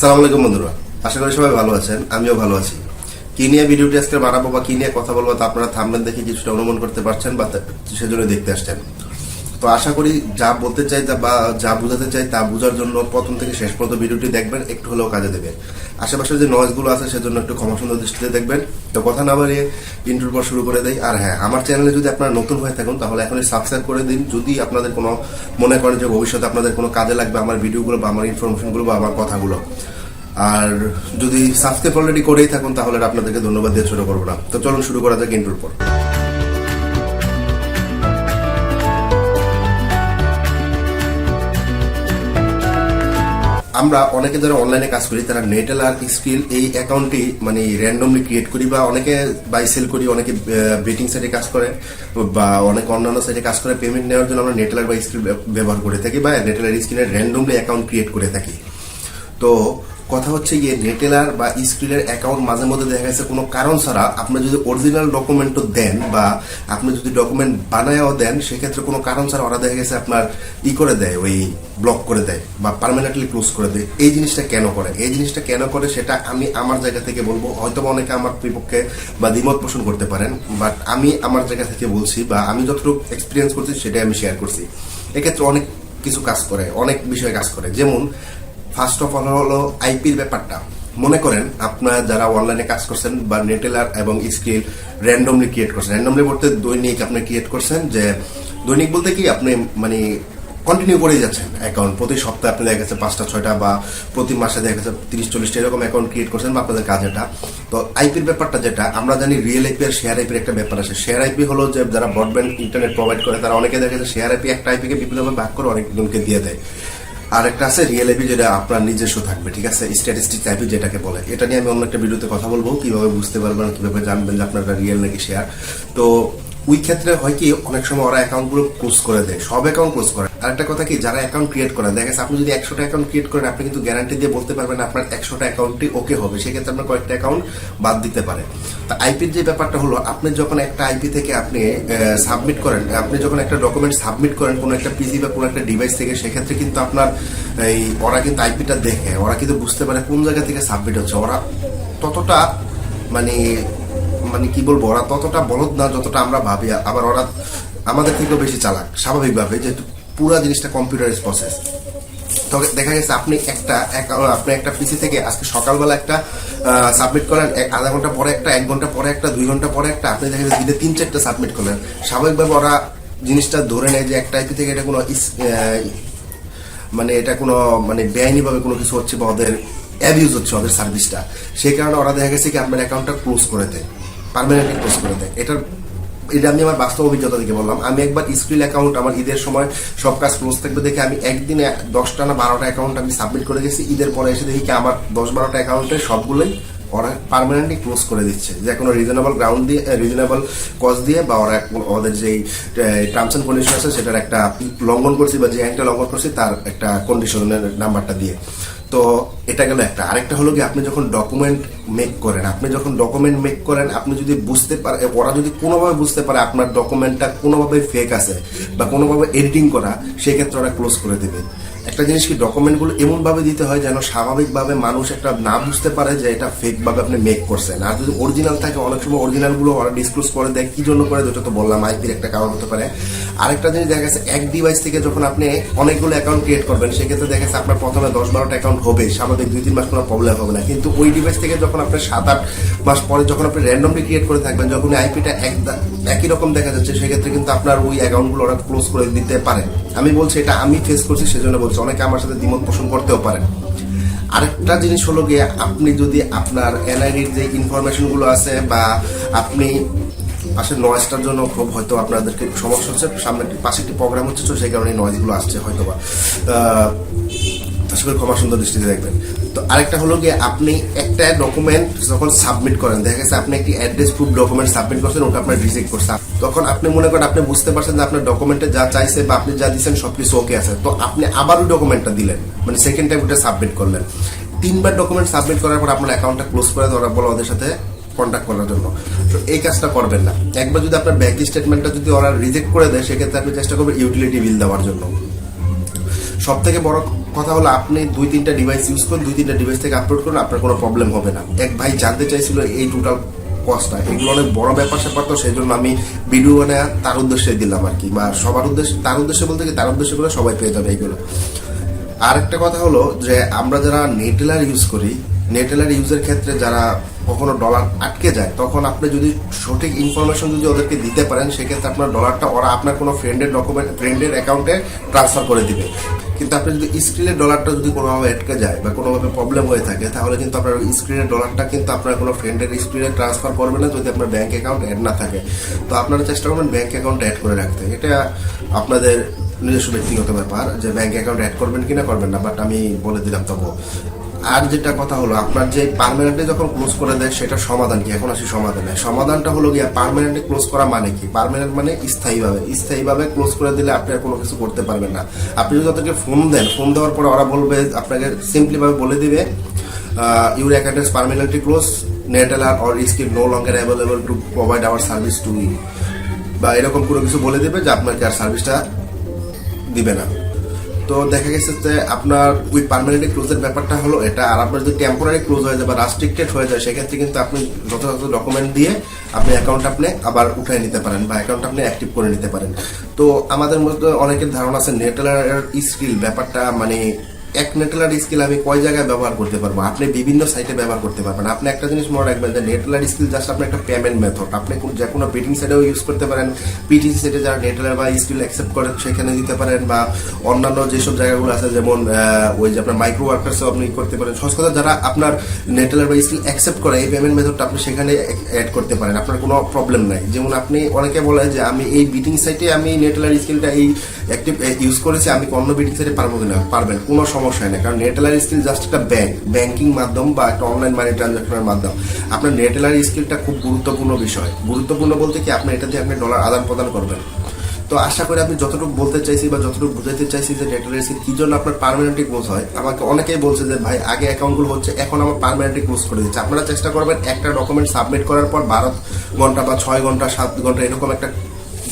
আসসালামু আলাইকুম বন্ধুরা। আশা করি সবাই ভালো আছেন, আমিও ভালো আছি। কি নিয়ে ভিডিওটি আজকে বানাবো বা কি নিয়ে কথা বলব তা আপনারা থামবেন দেখে কিছুটা অনুমান করতে পারছেন বা সেজন্য দেখতে আসছেন। তো আশা করি যা বলতে চাই বা যা বোঝাতে চাই তা বোঝার জন্য প্রথম থেকে শেষ পর্যন্ত ভিডিওটি দেখবেন, একটু হলেও কাজে দেবে আশেপাশে যে নয়েজগুলো আছে সেজন্য একটু ক্ষমা সুন্দর দৃষ্টিতে দেখবেন। তো কথা না বাড়িয়ে ইন্টুর পর শুরু করে দেয় আর হ্যাঁ আমার চ্যানেলে যদি আপনারা নতুন হয়ে থাকুন, তাহলে এখনই সাবস্ক্রাইব করে দিন। যদি আপনাদের কোনো মনে করেন যে ভবিষ্যতে আপনাদের কোনো কাজে লাগবে আমার ভিডিওগুলো বা আমার ইনফরমেশনগুলো বা আমার কথাগুলো। আর যদি সাবস্ক্রাইব অলরেডি করেই থাকুন, তাহলে আপনাদেরকে ধন্যবাদ দিয়ে ছোট করব না। তো চলুন শুরু করা যাক ইন্টুর পর। আমরা অনেকে যারা অনলাইনে কাজ করি, তারা নেটেল আর স্কিল এই অ্যাকাউন্টটি মানে র্যান্ডমলি ক্রিয়েট করি বা অনেকে বাই সেল করি, অনেকে বেটিং সাইটে কাজ করে বা অনেক অন্যান্য সাইটে কাজ করে পেমেন্ট নেওয়ার জন্য আমরা নেটেলার বা স্কিল ব্যবহার করে থাকি বা নেটেলার স্কিলের র্যান্ডমলি অ্যাকাউন্ট ক্রিয়েট করে থাকি। তো কথা হচ্ছে গিয়ে নেটেলার বা স্ক্রিলের অ্যাকাউন্ট মাঝে মধ্যে দেখা গেছে কোনো কারণ ছাড়া আপনি যদি অরিজিনাল ডকুমেন্টও দেন বা আপনি যদি ডকুমেন্ট বানায়ও দেন, সেক্ষেত্রে কোনো কারণ ছাড়া ওরা দেখা গেছে আপনার ই করে দেয়, ওই ব্লক করে দেয় বা পার্মানেন্টলি ক্লোজ করে দেয়। এই জিনিসটা কেন করে? এই জিনিসটা কেন করে সেটা আমি আমার জায়গা থেকে বলব। হয়তো অনেকে আমার বিপক্ষে বা দ্বিমত পোষণ করতে পারেন বাট আমি আমার জায়গা থেকে বলছি বা আমি যতটুকু এক্সপিরিয়েন্স করছি সেটাই আমি শেয়ার করছি। এক্ষেত্রে অনেক কিছু কাজ করে, অনেক বিষয়ে কাজ করে। যেমন ফার্স্ট অফ অল হলো আইপির ব্যাপারটা। মনে করেন আপনার যারা অনলাইনে কাজ করছেন বা নেটেলার এবং স্কিল র্যান্ডমলি ক্রিয়েট করছেন। র্যান্ডমলি বলতে দৈনিক আপনি ক্রিয়েট করছেন যে, দৈনিক বলতে কি আপনি মানে কন্টিনিউ করেই যাচ্ছেন অ্যাকাউন্ট প্রতি সপ্তাহে আপনি দেখা গেছে পাঁচটা, ছয়টা বা প্রতি মাসে দেখা গেছে তিরিশ, চল্লিশটা এরকম অ্যাকাউন্ট ক্রিয়েট করছেন বা আপনাদের কাজ এটা। তো আইপির ব্যাপারটা যেটা, আমরা জানি রিয়েল আইপি আর শেয়ার আইপির একটা ব্যাপার আছে। শেয়ার আইপি হলো যে যারা ব্রডব্যান্ড ইন্টারনেট প্রোভাইড করে, তারা অনেকে দেখা যাচ্ছে শেয়ার আইপি একটা আইপিকে বিভিন্নভাবে ভাগ করে অনেকজনকে দিয়ে দেয়। আর একটা আছে রিয়েল যেটা আপনার নিজস্ব থাকবে, ঠিক আছে? স্ট্যাটিস্টিক টাইপ যেটাকে বলে। এটা নিয়ে আমি অন্য একটা ভিডিওতে কথা বলব, কীভাবে বুঝতে পারবেন কীভাবে জানবেন যে আপনার রিয়েল নাকি শেয়ার তো ওই ক্ষেত্রে হয় কি, অনেক সময় ওরা অ্যাকাউন্টগুলো ক্লোজ করে দেয়, সব অ্যাকাউন্ট ক্লোজ করে। আর একটা কথা কি, যারা অ্যাকাউন্ট ক্রিয়েট করেন, দেখা আপনি যদি একশোটা অ্যাকাউন্ট ক্রিয়েট করেন, আপনি কিন্তু গ্যারান্টি দিয়ে বলতে পারবেন আপনার একশোটা অ্যাকাউন্টটি ওকে হবে। সেক্ষেত্রে আপনার কয়েকটা অ্যাকাউন্ট বাদ দিতে পারে। তা আইপির যে ব্যাপারটা হলো, আপনি যখন একটা আইপি থেকে আপনি সাবমিট করেন, আপনি যখন একটা ডকুমেন্ট সাবমিট করেন, কোনো একটা পিজি বা কোনো একটা ডিভাইস থেকে, সেক্ষেত্রে কিন্তু আপনার এই, ওরা কিন্তু আইপিটা দেখে। ওরা কিন্তু বুঝতে পারে কোন জায়গা থেকে সাবমিট হচ্ছে। ওরা ততটা মানে মানে কি বলব, ওরা ততটা বলদ না যতটা আমরা ভাবি। আবার ওরা আমাদের থেকেও বেশি চালাক, স্বাভাবিকভাবে। যেহেতু পুরো জিনিসটা কম্পিউটারাইজ প্রসেস তবে দেখা গেছে আপনি একটা, এক- আপনি একটা পিসি থেকে আজকে সকালবেলা একটা সাবমিট করেন, এক- আধা ঘণ্টা পরে একটা, এক ঘণ্টা পরে একটা, দুই ঘণ্টা পরে একটা, আপনি দেখা গেছে তিন চারটা সাবমিট করলেন। স্বাভাবিকভাবে ওরা জিনিসটা ধরে নেয় যে একটা আইপি থেকে এটা কোনো মানে এটা কোনো মানে বেআইনিভাবে কোনো কিছু হচ্ছে বা ওদের অ্যাবিউজ হচ্ছে ওদের সার্ভিসটা সেই কারণে ওরা দেখা গেছে কি আপনার অ্যাকাউন্টটা ক্লোজ করে দেয় পারমানেন্টলি ক্লোজ করে দেয়। এটার এটা আমি আমার বাস্তব অভিজ্ঞতা থেকে বললাম। আমি একবার স্ক্রিল অ্যাকাউন্ট আমার ঈদের সময় সব কাজ ক্লোজ থাকবে দেখে আমি একদিনে দশটা না বারোটা অ্যাকাউন্ট আমি সাবমিট করে গেছি ঈদের পরে এসে দেখি কি আমার দশ বারোটা অ্যাকাউন্টে সবগুলোই ওরা পার্মানেন্টলি ক্লোজ করে দিচ্ছে। যে কোনো রিজনেবল গ্রাউন্ড দিয়ে রিজনেবল কজ দিয়ে বা ওরা ওদের যেই টার্মস অ্যান্ড কন্ডিশন আছে, সেটার একটা লঙ্ঘন করছি বা যে আইনটা লঙ্ঘন করছি, তার একটা কন্ডিশনের নাম্বারটা দিয়ে। তো এটা গেল একটা। আরেকটা হলো কি আপনি যখন ডকুমেন্ট মেক করেন, আপনি যখন ডকুমেন্ট মেক করেন, আপনি যদি বুঝতে পারে, ওরা যদি কোনোভাবে বুঝতে পারে আপনার ডকুমেন্টটা কোনোভাবে ফেক আছে বা কোনোভাবে এডিটিং করা, সেক্ষেত্রে ওরা ক্লোজ করে দেবে। একটা জিনিস কি ডকুমেন্টগুলো এমনভাবে দিতে হয় যেন স্বাভাবিকভাবে মানুষ একটা না বুঝতে পারে যে এটা ফেকভাবে আপনি মেক করছেন। আর যদি অরিজিনাল থাকে, অনেক সময় অরিজিনালগুলো ওরা ডিসক্লোজ করে দেয়, কি জন্য করে যেটা তো বললাম, আইপির একটা কারণ হতে পারে। আরেকটা জিনিস দেখা গেছে, এক ডিভাইস থেকে যখন আপনি অনেকগুলো অ্যাকাউন্ট ক্রিয়েট করবেন, সেক্ষেত্রে দেখা গেছে আপনার প্রথমে দশ বারোটা অ্যাকাউন্ট হবে স্বাভাবিক দুই তিন মাস কোনো প্রবলেম হবে না। কিন্তু ওই ডিভাইস থেকে যখন আপনার সাত আট মাস পরে যখন আপনি র্যান্ডমলি ক্রিয়েট করে থাকবেন, যখন আইপিটা এক একই রকম দেখা যাচ্ছে, সেক্ষেত্রে কিন্তু আপনার ওই অ্যাকাউন্টগুলো ওরা ক্লোজ করে দিতে পারে। আমি বলছি এটা আমি ফেস করছি, সেজন্য বলছি, অনেকে আমার সাথে দ্বিমত পোষণ করতেও পারেন আরেকটা জিনিস হলো গিয়ে, আপনি যদি আপনার এনআইডির যে ইনফরমেশনগুলো আছে বা আপনি পাশে নয়েজটার জন্য খুব হয়তো আপনাদেরকে সমস্যা হচ্ছে। সামনে একটি- পাশে একটি প্রোগ্রাম হচ্ছে, তো সেই কারণে নয়েজগুলো আসছে হয়তো বা আশা করি ক্ষমা সুন্দর দৃষ্টিতে দেখবেন। তো আরেকটা হলো গিয়ে আপনি একটা ডকুমেন্ট যখন সাবমিট করেন, দেখা গেছে আপনি একটি অ্যাড্রেস প্রুফ ডকুমেন্ট সাবমিট করছেন, ওটা আপনার রিজেক্ট করছে। তখন আপনি মনে করেন আপনি বুঝতে পারছেন যে আপনার ডকুমেন্টে যা চাইছে বা আপনি যা দিচ্ছেন সব কিছু ওকে আছে। তো আপনি আবার ওই ডকুমেন্টটা দিলেন মানে সেকেন্ড টাইম ওটা সাবমিট করলেন। তিনবার ডকুমেন্ট সাবমিট করার পর আপনার অ্যাকাউন্টটা ক্লোজ করে দেওয়া বলো ওদের সাথে কন্ট্যাক্ট করার জন্য। তো এই কাজটা করবেন না। একবার যদি আপনার ব্যাংক স্টেটমেন্টটা যদি ওরা রিজেক্ট করে দেয়, সেক্ষেত্রে আপনি চেষ্টা করবেন ইউটিলিটি বিল দেওয়ার জন্য। সব থেকে বড় কথা হলো, আপনি দুই তিনটা ডিভাইস ইউজ করুন, দুই তিনটা ডিভাইস থেকে আপলোড করুন, আপনার কোনো প্রবলেম হবে না। এক ভাই জানতে চাইছিল এই টোটাল কস্টটা এগুলো অনেক বড় ব্যাপার স্যাপার, তো সেই জন্য আমি ভিডিও মানে তার উদ্দেশ্যে দিলাম আর কি। বা সবার উদ্দেশ্যে, তার উদ্দেশ্যে বলতে কি, তার উদ্দেশ্যে করে সবাই পেয়ে যাবে এইগুলো আরেকটা কথা হলো যে, আমরা যারা নেটেলার ইউজ করি নেটেলার ইউজের ক্ষেত্রে যারা কখনো ডলার আটকে যায়, তখন আপনি যদি সঠিক ইনফরমেশন যদি ওদেরকে দিতে পারেন, সেক্ষেত্রে আপনার ডলারটা ওরা আপনার কোনো ফ্রেন্ডের ডকুমেন্ট ফ্রেন্ডের অ্যাকাউন্টে ট্রান্সফার করে দিবে। কিন্তু আপনি যদি স্ক্রিনের ডলারটা যদি কোনোভাবে আটকে যায় বা কোনোভাবে প্রবলেম হয়ে থাকে, তাহলে কিন্তু আপনার স্ক্রিনের ডলারটা কিন্তু আপনার কোনো ফ্রেন্ডের স্ক্রিনে ট্রান্সফার করবে না যদি আপনার ব্যাঙ্ক অ্যাকাউন্ট অ্যাড না থাকে। তো আপনারা চেষ্টা করবেন ব্যাঙ্ক অ্যাকাউন্ট অ্যাড করে রাখতে। এটা আপনাদের নিজস্ব ব্যক্তিগত ব্যাপার যে ব্যাঙ্ক অ্যাকাউন্ট অ্যাড করবেন কিনা করবেন না বাট আমি বলে দিলাম তবু আর যেটা কথা হলো, আপনার যে পার্মানেন্টলি যখন ক্লোজ করে দেয়, সেটা সমাধান কি? এখন আসি সমাধানে। সমাধানটা হলো গিয়া পার্মানেন্টলি ক্লোজ করা মানে কি? পার্মানেন্ট মানে স্থায়ীভাবে। স্থায়ীভাবে ক্লোজ করে দিলে আপনি আর কোনো কিছু করতে পারবেন না। আপনি যদি তাদেরকে ফোন দেন ফোন দেওয়ার পরে ওরা বলবে, আপনাকে সিম্পলিভাবে বলে দিবে your account is permanently close Neteller or কি no longer available to provide our service to you বা এরকম কোনো কিছু বলে দেবে, যে আপনাকে আর সার্ভিসটা দিবে না। তো দেখা গেছে যে আপনার ওই পারমানেন্ট ক্লোজের ব্যাপারটা হলো এটা। আর আপনার যদি টেম্পোরারি ক্লোজ হয়ে যায় বা রাস্ট্রিক্টেড হয়ে যায়, সেক্ষেত্রে কিন্তু আপনি যথাযথ ডকুমেন্ট দিয়ে আপনি অ্যাকাউন্ট আপনি আবার উঠায় নিতে পারেন বা অ্যাকাউন্ট আপনি অ্যাক্টিভ করে নিতে পারেন। তো আমাদের মধ্যে অনেকের ধারণা আছে নেটেলার স্কিল ব্যাপারটা মানে এক নেটলার স্কিল আমি কয় জায়গায় ব্যবহার করতে পারব? আপনি বিভিন্ন সাইটে ব্যবহার করতে পারবেন। আপনি একটা জিনিস মনে রাখবেন যে নেটলার স্কিল জাস্ট আপনার একটা পেমেন্ট মেথড আপনি যে কোনো বেটিং সাইটেও ইউজ করতে পারেন। পিটিসি সাইটে যারা নেটলার বা স্কিল অ্যাকসেপ্ট করেন, সেখানে দিতে পারেন বা অন্যান্য যেসব জায়গাগুলো আছে, যেমন ওই যে আপনার মাইক্রো ওয়ার্কার্সও আপনি করতে পারেন। সহজ কথা, যারা আপনার নেটলার বা স্কিল অ্যাকসেপ্ট করে, এই পেমেন্ট মেথডটা আপনি সেখানে অ্যাড করতে পারেন। আপনার কোনো প্রবলেম নাই। যেমন আপনি অনেকে বলে যে আমি এই বিটিং সাইটে আমি নেটেলার স্কিলটা এই অ্যাক্টিভ ইউজ করেছি কি অন্য বিটিং সাইটে পারব কিনা? পারবেন, কোনো সমস্যা নেই কারণ নেটেলার স্কিল জাস্ট একটা ব্যাংক ব্যাংকিং মাধ্যম বা একটা অনলাইন মানি ট্রানজাকশনের মাধ্যম। আপনার নেটেলার স্কিলটা খুব গুরুত্বপূর্ণ বিষয়। গুরুত্বপূর্ণ বলতে কি, আপনি এটা দিয়ে আপনি ডলার আদান প্রদান করবেন। তো আশা করি আপনি যতটুকু বলতে চাইছি বা যতটুকু বুঝাইতে চাইছি যে নেটেলার স্কিল কি জন্য আপনার পার্মানেন্টলি ক্লোজ হয়, আমাকে অনেকেই বলছে যে, ভাই, আগে অ্যাকাউন্টগুলো হচ্ছে, এখন আমার পার্মানেন্টলি ক্লোজ করে দিচ্ছে। আপনারা চেষ্টা করবেন একটা ডকুমেন্ট সাবমিট করার পর বারো ঘণ্টা বা ছয় ঘণ্টা, সাত ঘণ্টা এরকম একটা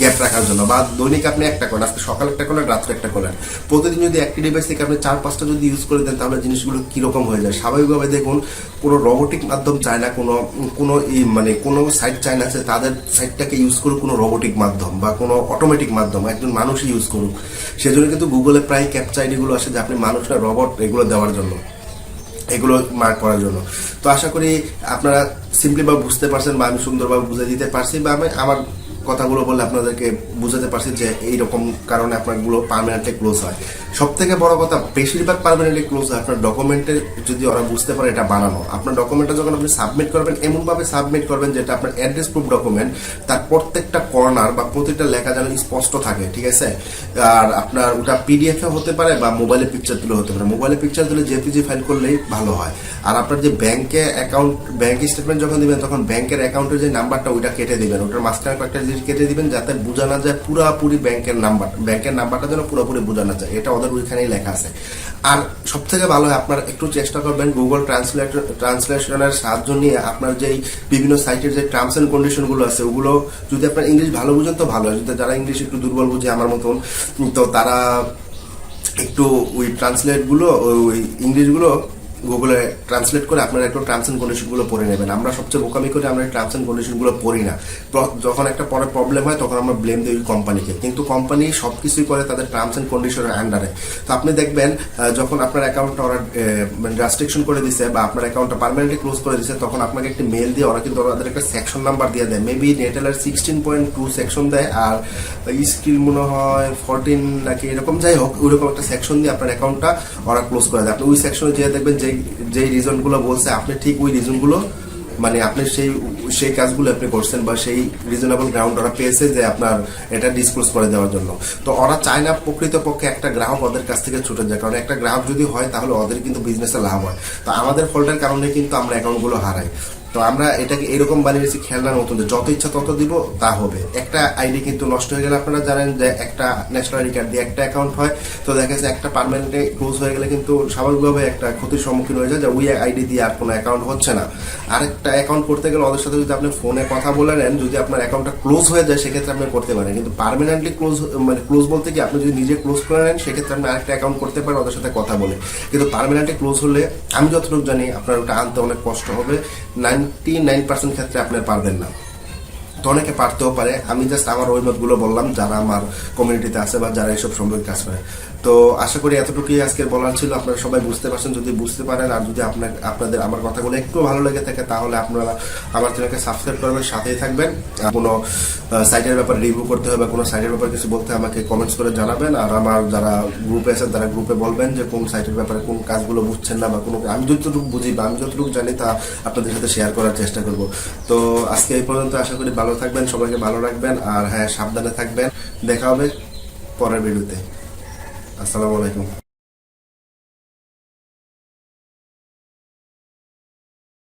গ্যাপ রাখার জন্য বা দৈনিক আপনি একটা করেন, আজকে সকাল একটা করলেন রাত্রে একটা করলেন প্রতিদিন যদি একটি ডিভাইস থেকে আপনি চার, পাঁচটা যদি ইউজ করে দেন, তাহলে জিনিসগুলো কীরকম হয়ে যায়? স্বাভাবিকভাবে দেখুন, কোনো রোবোটিক মাধ্যম চায় না, কোনো কোনো মানে কোনো সাইট চায় না যে তাদের সাইটটাকে ইউজ করুক কোনো রোবোটিক মাধ্যম বা কোনো অটোমেটিক মাধ্যম, একজন মানুষই ইউজ করুক। সেজন্য কিন্তু গুগলে প্রায় ক্যাপচা আইডিগুলো আসে যে আপনি মানুষ না রোবট এগুলো দেওয়ার জন্য, এগুলো মার্ক করার জন্য। তো আশা করি আপনারা সিম্পলি বা বুঝতে পারছেন বা আমি সুন্দরভাবে বুঝে দিতে পারছি বা আমি আমার কথাগুলো বলে আপনাদেরকে বুঝাতে পারছি যে এইরকম কারণে আপনার আপনারগুলো পার্মানেন্টলি ক্লোজ হয়। সব থেকে বড় কথা, বেশিরভাগ পার্মানেন্টলি ক্লোজ হয় আপনার ডকুমেন্টের যদি ওরা বুঝতে পারে এটা বানানো। আপনার ডকুমেন্টটা যখন আপনি সাবমিট করবেন, এমনভাবে সাবমিট করবেন যেটা আপনার অ্যাড্রেস প্রুফ ডকুমেন্ট তার প্রত্যেকটা কর্নার বা প্রত্যেকটা লেখা যেন স্পষ্ট থাকে, ঠিক আছে? আর আপনার ওটা পিডিএফ হতে পারে বা মোবাইলে পিকচার তুলে হতে পারে। মোবাইলে পিকচার তুলে জেপিজি ফাইল করলেই ভালো হয়। আর আপনার যে ব্যাংকে অ্যাকাউন্ট ব্যাংক স্টেটমেন্ট যখন দিবেন, তখন ব্যাংকের অ্যাকাউন্টের যে নাম্বারটা ওইটা কেটে দিবেন। ওটার মাঝখানে জিনিস কেটে দিবেন যাতে বোঝা না যায় পুরাপুরি ব্যাংকের নাম্বার, ব্যাংকের নাম্বারটা যেন পুরোপুরি বোঝা না যায়। এটা ওদের ওইখানেই লেখা আছে। আর সব থেকে ভালো হয়, আপনার একটু চেষ্টা করবেন গুগল ট্রান্সলেট ট্রান্সলেশনের সাহায্য নিয়ে আপনার যেই বিভিন্ন সাইটের যে টার্মস এন্ড কন্ডিশনগুলো আছে, ওগুলো যদি আপনার ইংলিশ ভালো বুঝেন তো ভালো যদি যারা ইংলিশ একটু দুর্বল বুঝে আমার মতন, তো তারা একটু ওই ট্রান্সলেটগুলো ওই ইংলিশগুলো গুগলে ট্রান্সলেট করে আপনারা একটু টার্মস এন্ড কন্ডিশনগুলো পড়ে নেবেন। আমরা সবচেয়ে বোকামি করে আমরা টার্মস এন্ড কন্ডিশনগুলো পড়ি না। যখন একটা পরে প্রবলেম হয়, তখন আমরা ব্লেম দিই কোম্পানিকে কিন্তু কোম্পানি সবকিছুই করে তাদের টার্মস এন্ড কন্ডিশনের আন্ডারে তো আপনি দেখবেন যখন আপনার অ্যাকাউন্টটা ওরা রেস্ট্রিকশন করে দিছে বা আপনার অ্যাকাউন্টটা পার্মানেন্টলি ক্লোজ করে দিছে, তখন আপনাকে একটি মেল দিয়ে ওরা কিন্তু ওদের একটা সেকশন নাম্বার দিয়ে দেয়। Maybe Neteller sixteen point two section দেয় আর স্কিল মনে হয় ফোরটিন নাকি এরকম, যাই হোক, ওইরকম একটা সেকশন দিয়ে আপনার অ্যাকাউন্টটা ওরা ক্লোজ করে দেয়। আপনি ওই সেকশনে যেয়ে দেখবেন যে যেই রিজনগুলো বলছে, আপনি ঠিক ওই রিজনগুলো মানে আপনি সেই সেই কাজগুলো আপনি করছেন বা সেই রিজনেবল গ্রাউন্ড ওরা পেয়েছে যে আপনার এটা ডিসক্লোজ করে দেওয়ার জন্য। তো ওরা চায় না প্রকৃতপক্ষে একটা গ্রাহক ওদের কাছ থেকে ছুটে যায়, কারণ একটা গ্রাহক যদি হয় তাহলে ওদের কিন্তু বিজনেসে লাভ হয়। তো আমাদের ফল্টের কারণে কিন্তু আমরা অ্যাকাউন্টগুলো হারাই। তো আমরা এটাকে এরকম বানিয়েছি খেলনার মতন যত ইচ্ছা তত দিব, তা হবে। একটা আইডি কিন্তু নষ্ট হয়ে গেলে আপনারা জানেন যে একটা ন্যাশনাল আইডি কার্ড দিয়ে একটা অ্যাকাউন্ট হয়। তো দেখা যাচ্ছে একটা পার্মানেন্টে ক্লোজ হয়ে গেলে কিন্তু স্বাভাবিকভাবে একটা ক্ষতির সম্মুখীন হয়ে যায় যে ওই আইডি দিয়ে আর কোনো অ্যাকাউন্ট হচ্ছে না। আরেকটা অ্যাকাউন্ট করতে গেলে ওদের সাথে যদি আপনি ফোনে কথা বলে নেন, যদি আপনার অ্যাকাউন্টটা ক্লোজ হয়ে যায়, সেক্ষেত্রে আপনি করতে পারেন। কিন্তু পারমানেন্টলি ক্লোজ মানে ক্লোজ বলতে কি, আপনি যদি নিজে ক্লোজ করে নেন, সেক্ষেত্রে আপনি আরেকটা অ্যাকাউন্ট করতে পারেন ওদের সাথে কথা বলে। কিন্তু পার্মানেন্টলি ক্লোজ হলে, আমি যতটুকু জানি, আপনার ওটা আনতে অনেক কষ্ট হবে। নাইনটি নাইন পার্সেন্ট ক্ষেত্রে আপনি পারবেন না। তো অনেকে পারতেও পারে। আমি জাস্ট আমারগুলো বললাম, যারা আমার কমিউনিটিতে আছে বা যারা এইসব সম্পর্কে কাজ করে। তো আশা করি এতটুকুই আজকে বলার ছিল। আপনারা সবাই বুঝতে পারছেন, যদি বুঝতে পারেন আর যদি আপনার, আপনাদের আমার কথাগুলো একটু ভালো লেগে থাকে, তাহলে আপনারা আমার চ্যানেলকে সাবস্ক্রাইব করবেন, সাথেই থাকবেন। কোনো সাইটের ব্যাপারে রিভিউ করতে হবে বা কোনো সাইটের ব্যাপারে কিছু বলতে আমাকে কমেন্টস করে জানাবেন। আর আমার যারা গ্রুপে আছে তারা গ্রুপে বলবেন যে কোন সাইটের ব্যাপারে কোন কাজগুলো বুঝছেন না বা কোনো, আমি যতটুকু বুঝি বা আমি যতটুকু জানি তা আপনাদের সাথে শেয়ার করার চেষ্টা করব। তো আজকে এই পর্যন্ত আশা করি ভালো থাকবেন, সবাইকে ভালো রাখবেন। আর হ্যাঁ সাবধানে থাকবেন। দেখা হবে পরের ভিডিওতে আসসালামু আলাইকুম।